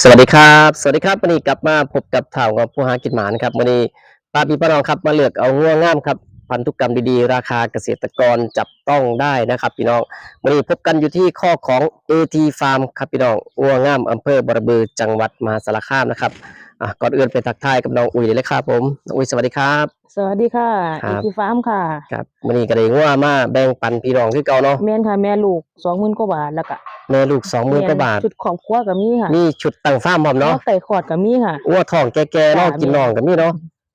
สวัสดีครับ สวัสดีครับวันนี้กลับมาพบกับถ่าวของผู้หากินหมานครับวันนี้ป้าพี่ป้าน้องครับมาเลือกเอาง่วงงามครับพันธุกรรมดีๆ ราคาเกษตรกรจับต้องได้นะครับพี่น้องวันนี้พบกันอยู่ที่ข้อของ AT Farm ครับพี่น้องง่วงงามอำเภอบรบือจังหวัดมหาสารคามนะครับ อะก่อนอื่นไปทักทายกับน้องอุ๋ยเลยครับผมน้องอุ๋ยสวัสดีครับ สวัสดีค่ะครัอีบทีฟาร์มค่ะ ครับวันนี้ก็ได้ง่วงมาแบ่งปันพี่น้องคือเก่าเนาะแม่นค่ะแม่ลูกสองหมื่นกว่าบาทแล้วก็แม่ลูกสองหมื่นกว่าบาท ชุดของครัวกับมีค่ะมีชุดตั้งฟาร์มพร้อมเนาะไก่ขอดกับมีค่ะ อ้วทองแก่ๆเนาะจ้ะ กินน้องกับมีเนาะ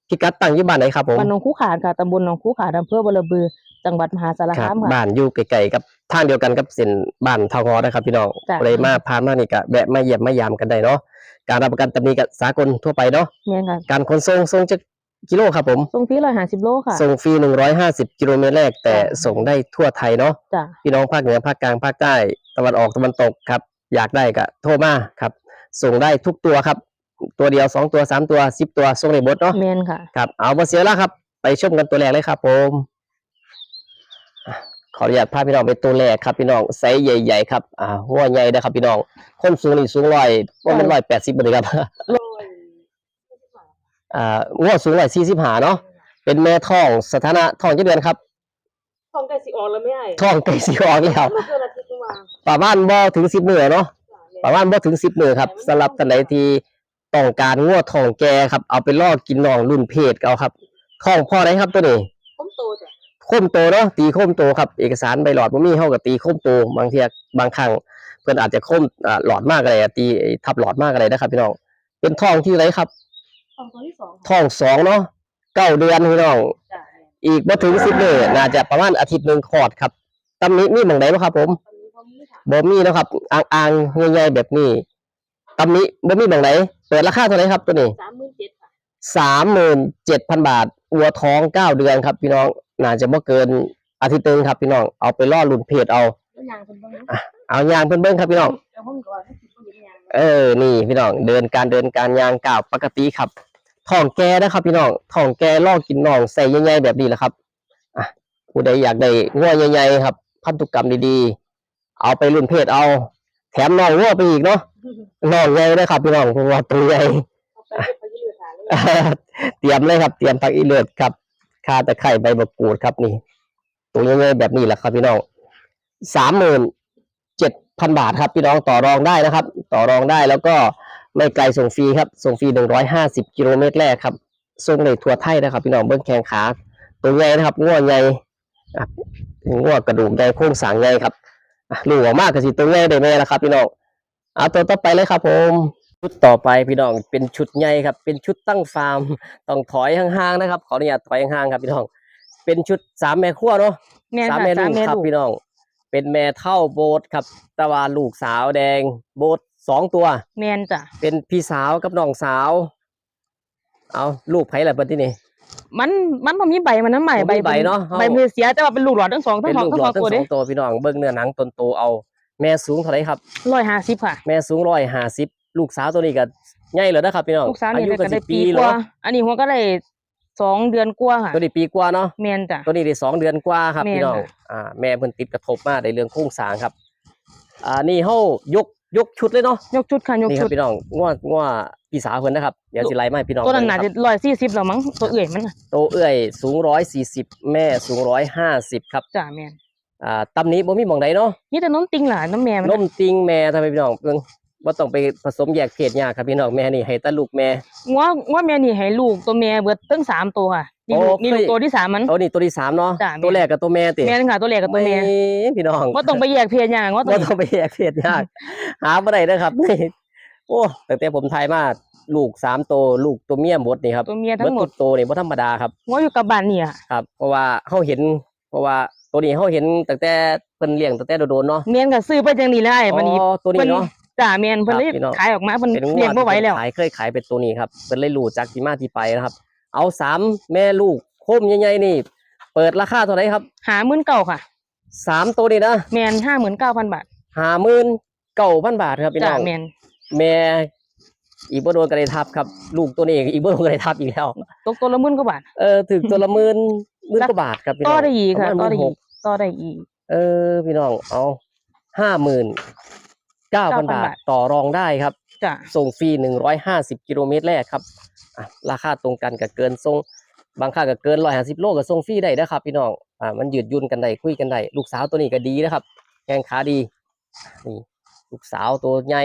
พี่กัดตั้งอยู่บ้านไหนครับผมบ้านหนองคูขาดค่ะตำบลหนองคูขาดอำเภอบรบือ จังหวัดมหาสารครัคาบมค่ะ บ้านอยู่ไกลๆกับทางเดียวกันกับเส้นบ้านเทางอนะครับพี่น้องจ้ะ เลยมาพานมานี่ก็แวะมาเยี่ยมมายามกันได้เนาะ การรับประกันตำหนิกับสากลทั่วไปเนาะแม่นค่ะการขนส่งส่งจากกิโลครับผมส่งฟรีร้อยห้าสิบโลค่ะ ส่งฟรี150กิโลเมตรแรก แต่จ้ะส่งได้ทั่วไทยเนาะจ้ะพี่น้องภาคเหนือภาคกลางภาคใต้ตะวันออกตะวันตกครับ อยากได้ก็โทรมาครับ ส่งได้ทุกตัวครับ ตัวเดียวสองตัวสามตัวสิบตัวส่งในบดเนาะแม่นค่ะ ครับเอามาเสียแล้วครับ ไปชมกันตัวแรกเลยครับผมอะ ขออนุญาตพาพี่น้องไปตัวแรกครับพี่น้องไซส์ใหญ่ๆครับอ่าหัวใหญ่นะครับ พี่น้องคนสูงนี่สูงร้อยว่ามันร้อยแปดสิบเลยครับอ่าหัวสูงร้อยสี่สิบหาเนาะเป็นแม่ท้องสถานะท้องเจ็ดเดือนครับทองไก่สีออกแล้วไม่ไอ้ท้องใกล้สีออกแล้วไม่เกินอาทิตย์นึงมาประมาณบ่ถึงสิบมือเนาะประมาณบ่ถึงสิบมือครับสำหรับท่านใดที่ต้องการงัวทองแกครับ เอาไปล่อกินน้องรุ่นเพศเอาครับท้องพ่อไหนครับตัวนี้ผมโตจ้ะ โค้มโตเนาะตีโค้มโตครับเอกสารใบหลอดบ่มีเฮากับตีโค้มโตบางเทีบางครั้งเพิ่นอาจจะโค้มอ่าหลอดมากอะไรอะตีไอ้ทับหลอดมากอะไรนะครับพี่น้องเป็นท้องที่ไรครับทองตัวที่สองท้องสองเนาะเก้าเดือนพี่น้องจ้ะอีกบ่ถึงสิบเลยน่าจะประมาณอาทิตย์หนึงคลอดครับตำหนิมีหม่องใดบ่ครับ ผมตอนนี้เขามีค่ะบ่มีเนาะครับอ่างๆใหญ่ๆแบบนี้ตำหนิบ่มีหม่องใดเปิดราคาเท่าไหร่ครับตัวนี้สามหมื่นเจ็ดค่ะสามหมื่นเจ็ดพันบาท วัวท้องเก้าเดือนครับ พี่น้องน่าจะบ่เกินอาทิตย์หนึงครับพี่น้องเอาไปล่อลุ่นเพจเอาแล้วยางเป็นบ้างนะเอายางเพิ่นเบิ้งครับพี่น้องแล้วผมก็ว่าให้สิบคนเห็นยางเออนี่พี่น้องเดินการเดินการยางก้าวปกติครับท้องแกนะครับ พี่น้องท้องแกล่อกินน้องใส่ใหญ่ๆแบบนี้แหละครับอะผู้ใดอยากได้งัวใหญ่ๆครับ พันธุกรรมดีๆ เอาไปรุ่นเพจเอา แถมน้องงัวไปอีกเนาะน้องใหญ่เลยครับ พี่น้องเพราะว่าตัวใหญ่ เตรียมเลยครับ เตรียมผักอีเลือดครับคาตะไคร้ใบมะกรูดครับนี่ตัวง่ายแบบนี้แหละครับพี่น้องสามหมื่นเจ็ดพันบาทครับ พี่น้องต่อรองได้นะครับ ต่อรองได้แล้วก็ไม่ไกลส่งฟรีครับ ส่งฟรีหนึ่งร้อยห้าสิบกิโลเมตรแรกครับส่งในทั่วไทยนะครับ พี่น้องเบิ้องแขงขาตัวใหญ่นะครับง่วใหญ่ง่วกระดูกใหญ่โครงสางใหญ่ครับอะลูกออกมากก็สิตัวใหญ่ได้แม่ล้วครับ พี่น้องเอาตัวต่อไปเลยครับผม ชุดต่อไปพี่น้องเป็นชุดใหญ่ครับ เป็นชุดตั้งฟาร์มต้องถอยห่างๆนะครับขออนุญาตถอยห่างๆครับพี่น้อง เป็นชุดสามแม่ครัวเนาะแม่นสามค่ะแม่สาลูมกแม่ครับลูกพี่น้อง เป็นแม่เท่าโบสครับตะวันลูกสาวแดงโบสสองตัวแม่นจ้ะเป็นพี่สาวกับน้องสาว เอาลูกไผ่ละเปิดที่นี่มันมันบ่มีใบมันน้ำใหม่บ่มีใบเนาะใบมือเสียแต่ว่าเป็นลูกหลอดทั้งสองทั้เป็งนสองลูกทั้งหลสออดงทั้งตัวเด้สองตัวพี่น้องเบิ้งเนื้อหนังตนโตเอา แม่สูงเท่าไหรครับร้อยห้าสิบค่ะ แม่สูงร้อยห้าสิบ ลูกสาวตัวนี้ก็ใหญ่เลยนะครับพี่น้องลูกสาวอานี่ยุน่าก็จะสิได้บปีปีกแล้วว่าเนาะอันนี้หัวก็ได้สองเดือนกว่าค่ะตัวนี้ปีกว่าเนาะแม่นจ้ะตัวนี้ได้สองเดือนกว่าครับแม่นพี่น้องค่ะอ่าแม่เพิ่นติดกระทบมาในเรื่องโครงสร้างครับอ่านี่เฮายกยกชุดเลยเนาะยกชุดค่ะยกนี่ครัชุบดพี่น้องง่วง่วพี่สาวเพิ่นนะครับเดี๋ยวสิไล่มาให้พี่น้องตัวนั้นเบิ่น่างคจะรับร้อยสี่สิบแล้วมั้งตัวเอื่อยมันน่ะโตเอื้อยสูงร้อยสี่สิบแม่สูงร้อยห้าสิบครับจ้ะแม่นอ่าตำนี้บ่มีหม่องใดเนาะนี่แต่น้องติงหลานน้ำแม่มันนน่ะมติงแม่ทำไมพี่น้องเพิ่ง บ่ต้องไปผสมแยกเพศยากครับพี่น้องแม่นี่ให้แตาลูกแม่งัวงัวแม่นี่ให้ลูกตัวแม่เบิดตั้งสามตัวค่ะนี่ลูกโอ้นี่ลูกเคยตัวที่สามมันเอานี่ตัวที่สามเนาะจ้ะแม่ตัวแรกกับตัวแม่ติแม่นค่ะตัวแรกกับตัวแม่ไม่พี่น้องว่าต้องไปแยกเพศอย่างว่าต้บ่องต้องไปแยกเพศยาก หาบ่ได้นะครับนี่โอ้ตั้งแต่ผมทายมาลูกสามตัวลูกตัวเมียหมดนี่ครับตัวเมียทั้งหมดเดทุกตัวนี่บ่ธรรมดาครับงัวอยู่กับบ้านเนี่ยครับ เพราะว่าเฮาเห็น เพราะว่าตัวนี้เฮาเห็นตั้งแต่เพิ่นเลี้ยงตั้งแต่โดนๆเนาะเมียนก็ซื้อไปจังนี้แล้วไอ้บัดนี้อ๋อตัวนี้เนาะ จ้ะแม่นเพิ่นเลยครับพี่น้อง ขายออกมาเพิ่นเป็นงเลี้ยงบ่ไหวแล้ว ขายเคยขายเป็นตัวนี้ครับเพิ่นเลยรู้จักที่มาที่ไปนะครับ เอาสามแม่ลูกโคมใหญ่ๆนี่ เปิดราคาเท่าไหร่ครับหาหมื่นเก้าค่ะ สามตัวนี่นะแม่นห้าหมื่นเก้าพันบาทห้าหมื่นเก้าพันบาทครับพี่จ้ะน้อง แม่นแม่อีกบ่โดนกระไดทับครับ ลูกตัวนี้อีกบ่โดนกระไดทับอีกแล้ว ตกตัวละหมื่นกว่าบาท เออถึงตัวละหมื่นหมื่นกว่าบาทครับพี่น้ต่อองได้อีกค่ะประมาณต่อได้หอีมื่นหกต่อได้อีก เออพี่น้องเอาห้าหมื่นเก้าพัน 9,000 บาท ต่อรองได้ครับ จ้ะส่งฟรีหนึ่งร้อยห้าสิบกิโลเมตรแรกครับอะราคาตรงกันกับเกินส่งบางค่าก็เกินร้อยห้าสิบโลก็ส่งฟรีได้นะครับ พี่น้องอ่ามันยืดหยุ่นกันได้คุยกันได้ลูกสาวตัวนี้ก็ดีนะครับแข้งขาดีนี่ลูกสาวตัวใหญ่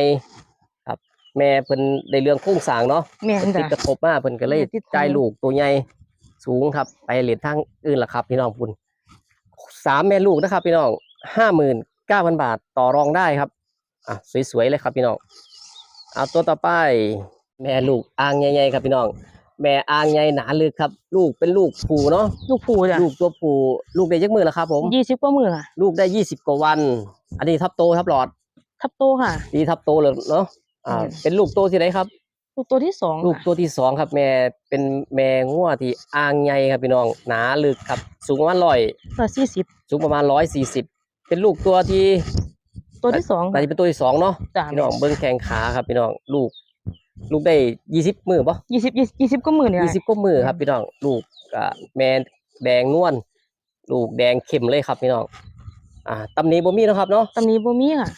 ครับ แม่เพิ่นได้เรื่องโครงสร้างเนาะ แม่นติดจ้ะกระทบมาเพิ่นก็เลยติดทางจ่ายลูกตัวใหญ่สูงครับ ไปเหรียญทางอื่นล่ะครับพี่น้องคุณสามแม่ลูกนะครับ พี่น้องห้าหมื่นเก้าพันบาทต่อรองได้ครับ อะสวยๆเลยครับพี่น้องเอาตัวต่อไป แม่ลูกอ่างใหญ่ๆครับพี่น้อง แม่อ่างใหญ่หนาลึกครับ ลูกเป็นลูกผูเนาะลูกปูจ้ะลูกตัวผูลูกได้ยักมือแล้วครับ ผมยี่สิบกว่ามือค่ะลูกได้ยี่สิบกว่าวัน อันนี้ทับโตทับหลอด ทับโตค่ะดีทับโตเลยเนาะอ่าอืมเป็นลูกโตที่ไหนครับ ลูกตัวที่สองลูกค่ะตัวที่สองครับ แม่เป็นแม่งัวที่อ่างใหญ่ครับพี่น้องหนาลึกครับ สูงประมาณร้อยร้อยสี่สิบสูงประมาณร้อยสี่สิบเป็นลูกตัวที่ ตัวที่สองน่าจะเป็นตัวที่สองเนาะจ้ะพี่น้องเบิ้งแข้งขาครับพี่น้องลูก ลูกได้ยี่สิบมือปะยี่สิบยี่สิบกว่ามือเนี่ยยี่สิบก็มือครับพี่น้องลูกก็แม่แดงนวลลูกแดงเข้มเลยครับพี่น้องอ่าตำหนี้บ่มีเนาะครับเนาะตำนี้บ่มีค่ะ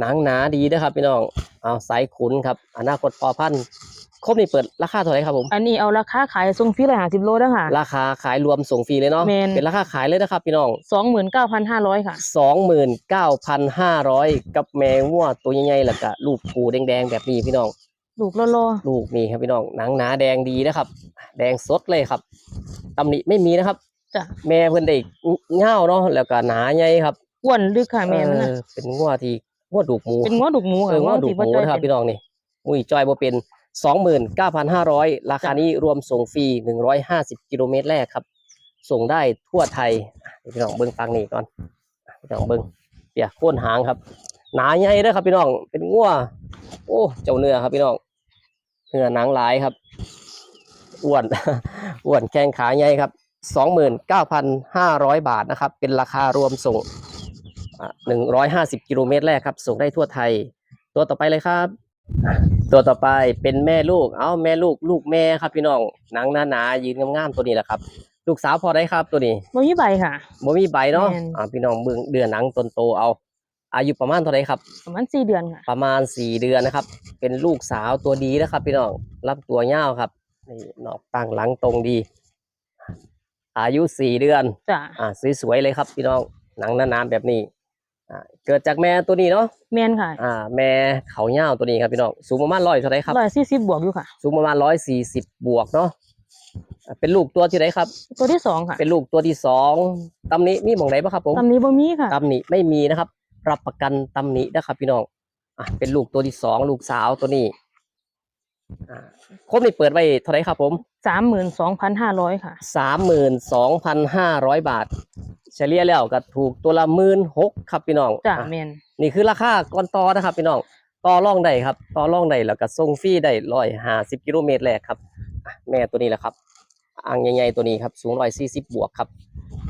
หนังหนาดีนะครับพี่น้องเอาสายขุนครับอนาคตพอพันธุ์ ครบนี่เปิดราคาเท่าไหร่ครับผม อันนี้เอาราคาขายส่งฟรีเลยห้าสิบโลเด้อค่ะ ราคาขายรวมส่งฟรีเลยเนาะ แม่น เป็นราคาขายเลยนะครับพี่น้อง สองหมื่นเก้าพันห้าร้อยค่ะ สองหมื่นเก้าพันห้าร้อยกับแมงวัวตัวใหญ่ๆแล้วก็ลูกปูแดงๆแบบนี้พี่น้อง ลูกโลโลลูกนี่ครับพี่น้องหนังหนาแดงดีนะครับ แดงสดเลยครับตำหนิไม่มีนะครับ จ้ะแม่เพิ่นได้เง่าเนาะแล้วก็หนาใหญ่ครับอ้วนลึกค่ะแม่มันเอน่ะอเป็นงัวที่งัวดูกหมูเป็นง้อดุกหมูเอค่ะองัวดูกหมูนะครับเป็พี่น้องนี่มุ้ยจอยบ่เป็น สองหมื่นเก้าพันห้าร้อยราคานี้รวมส่งฟรีหนึ่งร้อยห้าสิบกิโลเมตรแรกครับ ส่งได้ทั่วไทยพี่น้องเบิ้งฟังนี่ก่อนพี่น้องเบิ้งเปียกโค่นหางครับ หนาใหญ่เด้อครับพี่น้องเป็นงัวโอ้เจ้าเนื้อครับพี่น้องเนื้อหนังหลายครับอ้วนอ้วนแข้งขาใหญ่ครับสองหมื่นเก้าพันห้าร้อยบาทนะครับ เป็นราคารวมส่งหนึ่งร้อยห้าสิบกิโลเมตรแรกครับ ส่งได้ทั่วไทย ตัวต่อไปเลยครับ ตัวต่อไปเป็นแม่ลูก เอาแม่ลูกลูกแม่ครับพี่น้องหนังหนาๆยืนงามๆตัวนี้แหละครับ ลูกสาวพอได้ครับตัวนี้บ่มีใบค่ะบ่มีใบเนาะแม่นอ่าพี่น้องเบิ่งเดือนหนังตนโตเอา อายุประมาณเท่าไหรครับ ประมาณสี่เดือนค่ะ ประมาณสี่เดือนนะครับ เป็นลูกสาวตัวดีนะครับ พี่น้องรับตัวยาวครับนี่นอกตั้งหลังตรงดี อายุสี่เดือนจ้ะอ่าสวยๆเลยครับ พี่น้องหนังหนาๆแบบนี้ อ่าเกิดจากแม่ตัวนี้เนาะแม่นค่ะอ่า แม่เขายาวตัวนี้ครับพี่น้องสูงประมาณร้อยเท่าไหรครับร้อยสี่สิบบวกอยู่ค่ะ สูงประมาณร้อยสี่สิบบวกเนาะอ่าเป็นลูกตัวที่ไหนครับ ตัวที่สองค่ะ เป็นลูกตัวที่สองตำหนี้มีหมองไหนบ้างครับผมตำนี้บ่มีค่ะตำหนิไม่มีนะครับ รับประกันตำหนินะครับ พี่น้องอะเป็นลูกตัวที่สองลูกสาวตัวนี้อ่าครบนี่เปิดไว้เท่าไหรครับผมสามหมื่นสองพันห้าร้อยค่ะสามหมื่นสองพันห้าร้อยบาท เฉลี่ยแล้วก็ถูกตัวละหมื่นหกครับพี่น้องจ้ะอะแม่นนี่คือราคาก่อนต่อนะครับพี่น้องต่อร่องได้ครับต่อร่องได้แล้วก็ส่งฟรีได้ร้อยห้าสิบกิโลเมตรแรกครับอะแม่ตัวนี้แหละครับอ่างใหญ่ๆตัวนี้ครับสูงร้อยสี่สิบบวกครับ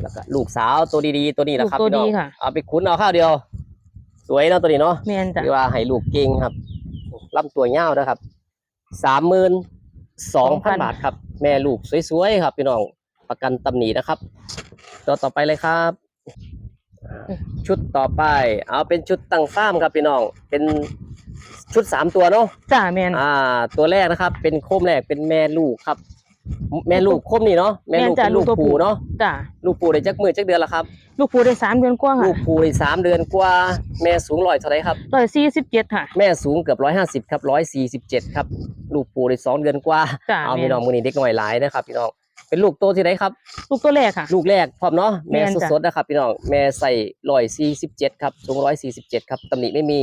แล้วก็ลูกสาวตัวดีๆตัวนี้แหละครับลูกตัวพี่น้องดีค่ะเอาไปคุ้นเอาข้าวเดียว สวยเนาะตัวนี้เนาะแม่นจ้ะที่ว่าให้ลูกเก่งครับลำตัวเงาวนะครับสามหมื่นสองพันบาทครับ แม่ลูกสวยๆครับพี่น้องประกันตำหนินะครับ ตัวต่อไปเลยครับ ชุดต่อไป เอาเป็นชุดตั้งฟ้าร์มครับพี่น้อง เป็นชุดสามตัวเนาะจ้ะแม่นอ่า ตัวแรกนะครับ เป็นโคมแรกเป็นแม่ลูกครับ แม่ลูกโคมนี่เนาะแม่ลูกแม่นจ้ะเป็นลูกลูกตัวผู้ผูเนาะจ้ะลูกผูได้จักมือจักเดือนละครับ ลูกปูได้สามเดือนกว่าลูค่ะกผูได้สามเดือนกว่า แม่สูงร้อยเท่าไรครับร้อยสี่สิบเจ็ดค่ะ แม่สูงเกือบร้อยห้าสิบครับร้อยสี่สิบเจ็ดครับ ลูกปูได้สองเดือนกว่าจ้ะเอาแม่พี่น้องนมือนี้เด็กหน่อยหลายนะครับพี่น้อง เป็นลูกโตที่ไหนครับ ลูกตัวแรกค่ะ ลูกแรกพร้อมเนาะแม่แม่นจ้ะ สดๆนะครับพี่น้องแม่ใส่ร้อยสี่สิบเจ็ดครับสูงร้อยสี่สิบเจ็ดครับตำหนิไม่มี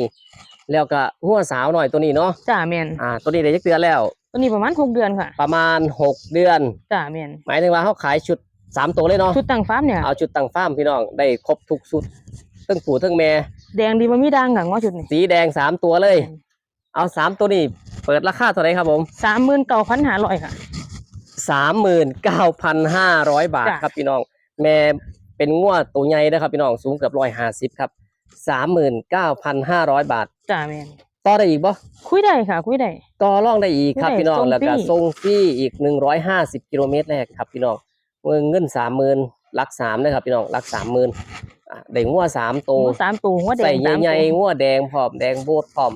แล้วก็หัวสาวหน่อยตัวนี้เนาะจ้ะแม่นอ่า ตัวนี้ได้ยักเดือนแล้ว ตัวนี้ประมาณหกเดือนค่ะประมาณหกเดือน จ้ะแม่นหมายถึงว่าเขาขายชุดสามตัวเลยเนาะชุดตั้งฟาร์มเนี่ย เอาชุดตั้งฟาร์มพี่น้องได้ครบทุกชุดทั้งผูทั้งแม่ แดงดีบ่มีด่างค่ะง้อชุดนี่สีแดงสามตัวเลย เอาสามตัวนี้เปิดราคาเท่าไหรครับผม สามหมื่นเก้าพันห้าร้อยค่ะ สามหมื่นเก้าพันห้าร้อยบาทจ้ะครับพี่น้อง แม่เป็นงวดตัวใหญ่นะครับพี่น้องสูงเกือบร้อยห้าสิบครับสามหมื่นเก้าพันห้าร้อยบาทจ้ะแม่นต่อได้อีกบ่คุยได้ค่ะ คุยได้ต่อรองได้อีกครับได้พี่น้องส่งแล้วก็ฟรีส่งฟรีอีกหนึ่งร้อยห้าสิบกิโลเมตรแรกครับพี่น้องเงินเงินสามหมื่นลักสามนะครับพี่น้องลักสามหมื่นได้งวดสามโตหมูสามตัวหัวแดใส่งสามใหญ่ตัวๆงวดแดงพร้อมแดงโบดพร้อม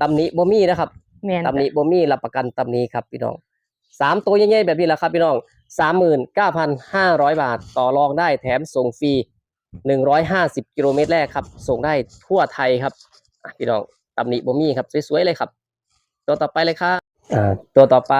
ตำหนิบ่มีนะครับแม่นตำหนิบ่มีรับประกันตำหนิครับพี่น้อง สามตัวใหญ่ๆแบบนี้แหละครับพี่น้องสามหมื่นเก้าพันห้าร้อยบาทต่อรองได้แถมส่งฟรีหนึ่งร้อยห้าสิบกิโลเมตรแรกครับ ส่งได้ทั่วไทยครับอะพี่น้องตำหนิบ่มีครับสวยๆเลยครับ ตัวต่อไปเลยครับอ่าตัวต่อไป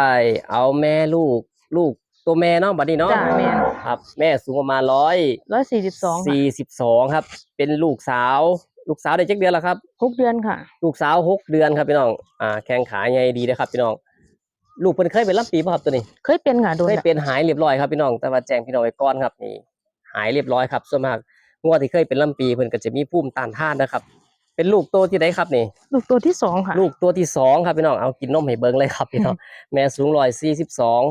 เอาแม่ลูกลูกตัวแม่เนาะบัดนี้เนาะจ้าแม่นครับ แม่สูงประมาณร้อยร้อยสี่สิบสองค่ะสี่สิบสองครับ เป็นลูกสาว ลูกสาวได้เจ็ดเดือนแล้วครับหกเดือนค่ะ ลูกสาวหกเดือนครับพี่น้องอ่าแข้งขาใหญ่ดีนะครับพี่น้อง ลูกเพิ่นเคยเป็นลำปีป่ะครับตัวนี้เคยเป็นค่ะโดนเคยแล้วเป็นหายเรียบร้อยครับพี่น้องแต่ว่าแจ้งพี่น้องไว้ก่อนครับนี่หายเรียบร้อยครับส่วนมากงวดที่เคยเป็นลำปีเพิ่นก็จะมีภูมิต้านทานนะครับ เป็นลูกโตที่ไหนครับนี่ ลูกตัวที่สองค่ะ ลูกตัวที่สองครับพี่น้องเอากินนมให้เบิ่งเลยครับพี่น้องแม่สูงร้อยสี่สิบสอง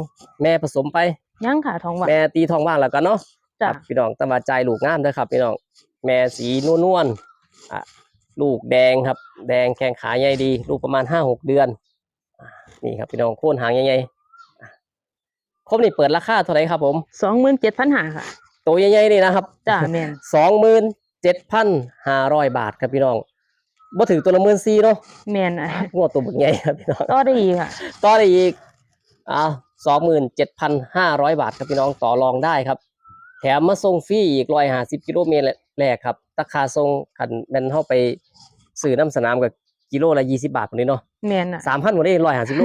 แม่ผสมไปย่างค่ะท้องหวานแม่ตีทองว่างแล้วกันเนาะจ้ะครับพี่น้องแตมาใจลูกงามเด้อครับ พี่น้องแม่สีนวลนวลๆอะลูกแดงครับ แดงแข้งขาใหญ่ดี ลูกประมาณห้าหกเดือนอะ นี่ครับพี่น้องโค่นหางใหญ่ๆอะครบนี่เปิดราคาเท่าไหร่ครับผมสองหมื่นเจ็ดพันหาค่ะ ตัวใหญ่ๆนี่นะครับจ้าแม่นสองหมื่นเจ็ดพันห้าร้อยบาทครับพี่น้องบ่ถึงตัวละหมื่นสี่เนาะแม่นอะงวดตัวบึกใหญ่ครับพี่น้องต่อได้อีกค่ะต่อได้อีกอ่าสองหมื่นเจ็ดพันห้าร้อยบาทครับพี่น้องต่อรองได้ครับ แถมมาส่งฟรีอีกร้อยห้าสิบกิโลเมตรแรกครับราคาส่งขันแมนเข้าไปสื่อน้ำสนามกับ กิโลละยี่สิบาทคนนี้เนาะแม่นอะสามพันวันนี้ร้อยห้าสิบโล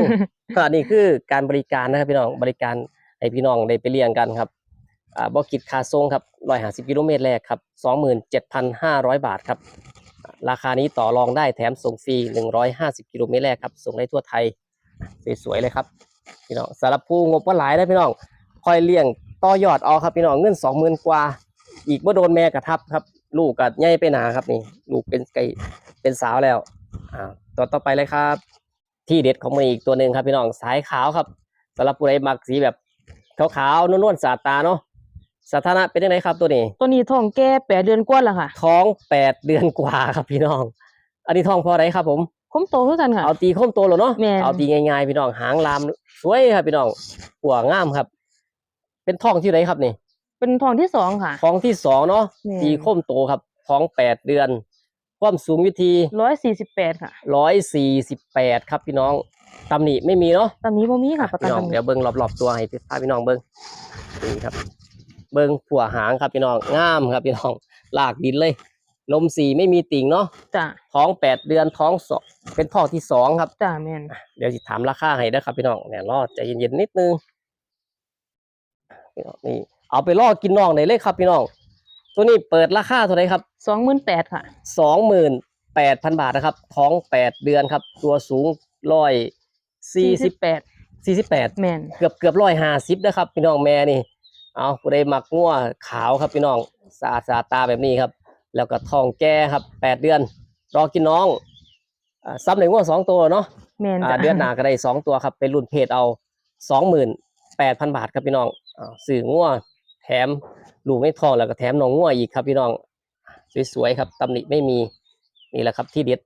อันนี้คือการบริการนะครับพี่น้องบริการให้พี่น้องได้ไปเลี้ยงกันครับอ่าบ่คิดค่าส่งครับร้อยห้าสิบกิโลเมตรแรกครับสองหมื่นเจ็ดพันห้าร้อยบาทครับ ราคานี้ต่อรองได้แถมส่งฟรีหนึ่งร้อยห้าสิบกิโลเมตรแรกครับส่งได้ทั่วไทยสวยๆเลยครับพี่น้องสำหรับผู้งบว่าหลายนะพี่น้องคอยเลี้ยงต่อยอดเอาครับพี่น้องเงินสองหมื่นกว่า อีกว่าโดนแม่กระทับครับ ลูกกัดใหญ่ไปหนาครับนี่ ลูกเป็นไก่เป็นสาวแล้ว อ่าตัวต่อไปเลยครับ ที่เด็ดของมันอีกตัวหนึ่งครับพี่น้องสายขาวครับสำหรับผู้ใดมักสีแบบขาวๆนวลๆสาดตาเนาะสถานะเป็นยังไงครับตัวนี้ ตัวนี้ท้องแก่แปดเดือนกว่าแล้วค่ะ ท้องแปดเดือนกว่าครับพี่น้อง อันนี้ท้องพอไรครับผมคุ้มโตคือกันค่ะ เอาตีโค้มโตแล้วเนาะแม่น เอาตีง่ายๆพี่น้องหางลามสวยครับพี่น้องหัวงามครับ เป็นท้องที่ไหนครับนี่เป็นท้องที่สองค่ะท้องที่สองเนาะแม่นตีโค้มโตครับท้องแปดเดือน ความสูงวิธีร้อยสี่สิบแปดค่ะร้อยสี่สิบแปดครับพี่น้องตำหนิไม่มีเนาะตอนนี้บ่มีค่ะประกัพี่นน้องตำหนิเดี๋ยวเบิ้งรอบๆตัวให้พาพี่น้องเบิ้งนี่ครับ เบิ้งผัวหางครับพี่น้องงามครับพี่น้องลากดินเลยนมสีไม่มีติ่งเนาะจ้าท้องแปดเดือนท้องสองเป็นท้องที่สองครับจ้าแม่นเดี๋ยวสิถามราคาให้นะครับพี่น้องเนี่ยรอใจเย็นๆนิดนึงพี่น้องนี่เอาไปล่อกินน้องได้เลยครับพี่น้อง ตัวนี้เปิดราคาเท่าไหร่ครับสองหมื่นแปดค่ะสองหมื่นแปดพันบาทนะครับ ท้องแปดเดือนครับ ตัวสูงร้อยสี่สิบแปดสี่สิบแปดแม่นเกือบเกือบร้อยห้าสิบนะครับ พี่น้องแม่นี่ เอาผู้ใดมักงัวขาวครับพี่น้องสะอาดสะอาดตาแบบนี้ครับ แล้วก็ท้องแก่ครับแปดเดือน รอกินน้องอ่าซ้ำหนึ่งงัวสองตัวเนาะแม่นอ่าจ้ะเดือนหน้าก็ได้สองตัวครับเป็นรุ่นเพจเอาสองหมื่นแปดพันบาทครับพี่น้องอ่าสื่องัวแถม ลูกไม่ทองแล้วก็แถมน้องงัวอีกครับพี่น้องสวยๆครับตำหนิไม่มีนี่แหละครับที่เด็ด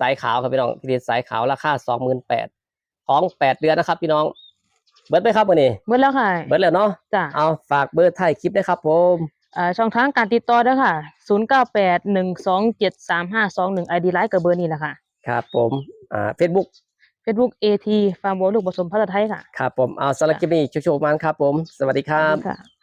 สายขาวครับพี่น้องที่เด็ดสายขาวราคาสองหมื่นแปดท้องแปดเดือนนะครับ พี่น้อง เบิร์ดไหมครับวันนี้เบิดแล้วค่ะเบิร์ดแล้วเนาะจ้าเอาฝากเบอร์ถ่ายคลิปด้วยครับผมอ่าช่องทางการติดต่อเด้อค่ะศูนย์เก้าแปดหนึ่งสองเจ็ดสามห้าสองหนึ่งไอดีไลน์กับเบอร์นี้แหละค่ะครับผมอ่าเฟซบุ๊ก Facebook AT ฟาร์มวัวลูกผสมพันธุ์ไทยค่ะ ครับผม เอาสารบคลิปนี้โชคๆมันครับผม สวัสดีครัสวับสดีค่ะ